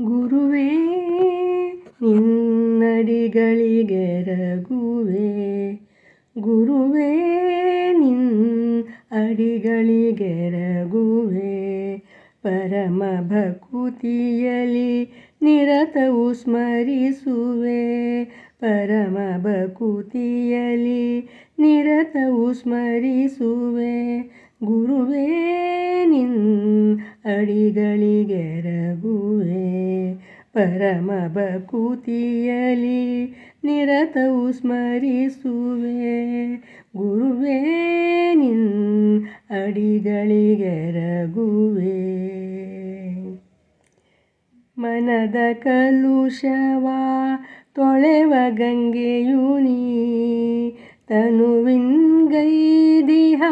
ಗುರುವೇ, ನಿನ್ನಡಿಗಳಿಗೆ ರಘುವೆ. ಗುರುವೇ, ನಿನ್ನ ಅಡಿಗಳಿಗೆ ರಘುವೆ. ಪರಮ ಭಕುತಿಯಲಿ ನಿರತವು ಸ್ಮರಿಸುವೆ. ಪರಮ ಭಕುತಿಯಲಿ ನಿರತವು ಸ್ಮರಿಸುವೆ. ಗುರುವೇ, ನಿನ್ನ ಅಡಿಗಳಿಗೆ ಪರಮ ಭಕುತಿಯಲಿ ನಿರತವು ಸ್ಮರಿಸುವೆ. ಗುರುವೇ, ನಿನ್ ಅಡಿಗಳಿಗೆ ರಘುವೆ. ಮನದ ಕಲುಷವ, ತೊಳೆವ ಗಂಗೆಯು ನೀ. ತನುವಿನ್ಗೈದಿಹ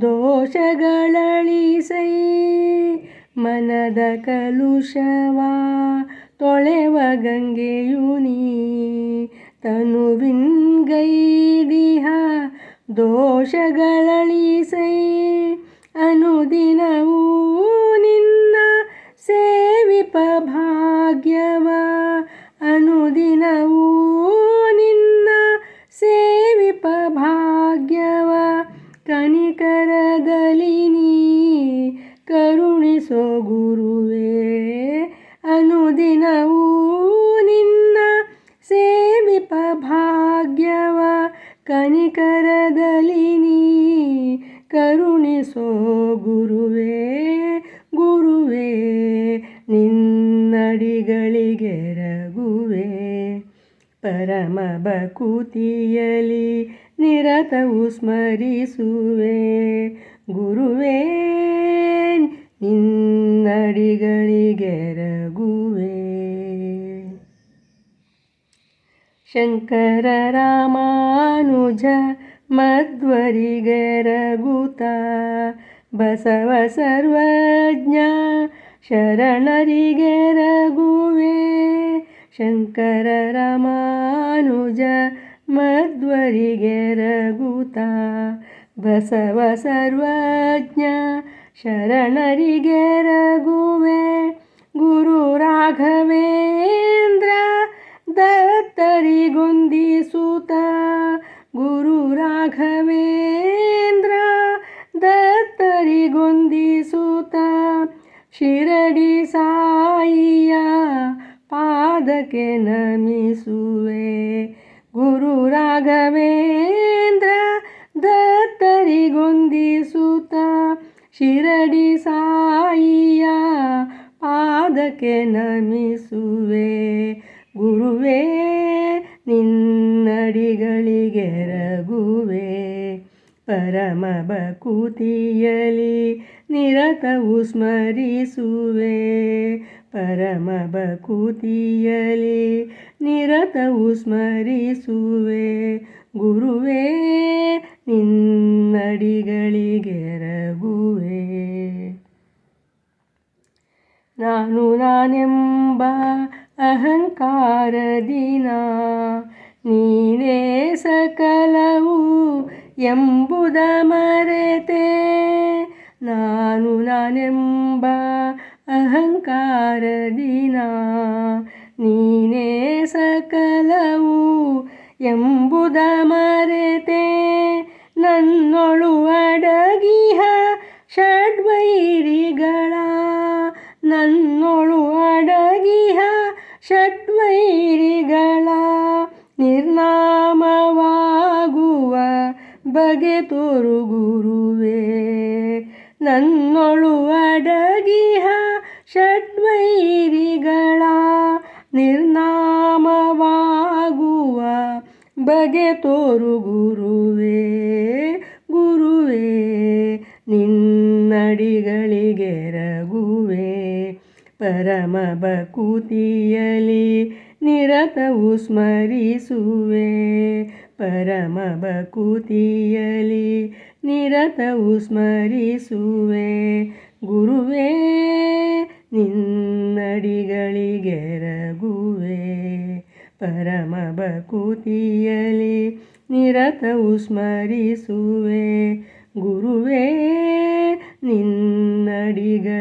ದೋಷಗಳಳಿಸೈ. ಮನದ ಕಲುಷವಾ, ತೊಳೆವ ಗಂಗೆಯು ನೀ. ತನುವಿನ್ಗೈದಿಹ ದೋಷಗಳಳಿಸೈ. ಅನುದಿನವೂ ನಿನ್ನ ಸೇವಿಪ ಭಾಗ್ಯವ. ಅನುದಿನವೂ ನಿನ್ನ ಸೇವಿಪ ಭಾಗ್ಯವ. ಕನಿಕರದಲ್ಲಿ ಕನಿಕರದಲ್ಲಿ ನೀ ಕರುಣಿಸೋ ಗುರುವೇ ಗುರುವೇ ನಿನ್ನಡಿಗಳಿಗೆರಗುವೆ ಪರಮ ಬಕುತಿಯಲಿ ನಿರತವು ಸ್ಮರಿಸುವೆ. ಗುರುವೇ ನಿನ್ನಡಿಗಳಿಗೆ ರಘುವೆ ಶಂಕರ ರಾಮಾನುಜ ಮಧ್ವರಿಗರಗುತ ಬಸವ ಸರ್ವಜ್ಞ ಶರಣರಿಗೆ ರಘುವೆ. ಶಂಕರ ರಾಮಾನುಜ ಮಧ್ವರಿಗೆ ರಘುತ. ಬಸವ ಸರ್ವಜ್ಞ ಶರಣರಿಗೆ ರಘುವೆ. ಗುರು ರಾಘವೇಂದ್ರ ಶಿರಡಿ ಸಾಯಿಯ ಪಾದಕ್ಕೆ ನಮಿಸುವೆ. ಗುರು ರಾಘವೇಂದ್ರ ದತ್ತರಿಗೊಂದಿಸುತ್ತ ಶಿರಡಿ ಸಾಯಿಯ ಪಾದಕ್ಕೆ ನಮಿಸುವೆ. ಗುರುವೇ ನಿನ್ನಡಿಗಳಿಗೆ ರಘುವೆ. ಪರಮ ಬಕುತಿಯಲಿ ನಿರತವು ಸ್ಮರಿಸುವೆ. ಪರಮ ಬಕುತಿಯಲಿ ನಿರತವು ಸ್ಮರಿಸುವೆ. ಗುರುವೇ ನಿನ್ನಡಿಗಳಿಗೆರಗುವೆ ನಾನು ನಾನೆಂಬ ಅಹಂಕಾರದಿನ, ನೀನೇ ಸಕಲವು ಎಂಬುದ ಮರೆತೆ. ನಾನು ನಾನೆಂಬ ಅಹಂಕಾರದಿನ ನೀನೇ ಸಕಲವು ಎಂಬುದ ಮರೆತೆ. ನನ್ನೊಳು ಅಡಗಿಹ ಷಡ್ವೈರಿಗಳ ಬಗೆ ತೋರು ಗುರುವೇ ನನ್ನೊಳು ಅಡಗಿಹ ಷಡ್ವೈರಿಗಳ ನಿರ್ನಾಮವಾಗುವ ಬಗೆ ತೋರು ಗುರುವೇ ಗುರುವೇ ನಿನ್ನಡಿಗಳಿಗೆರಗುವೆ ಪರಮ ಬಕುತಿಯಲಿ ನಿರತವು ಸ್ಮರಿಸುವೆ. ಪರಮ ಬಕುತಿಯಲಿ ನಿರತವು ಸ್ಮರಿಸುವೆ. ಗುರುವೇ ನಿನ್ನಡಿಗಳಿಗೆರಗುವೆ ಪರಮ ಬಕುತಿಯಲಿ ನಿರತವು ಸ್ಮರಿಸುವೆ. ಗುರುವೇ ನಿನ್ನಡಿಗಳಿಗೆ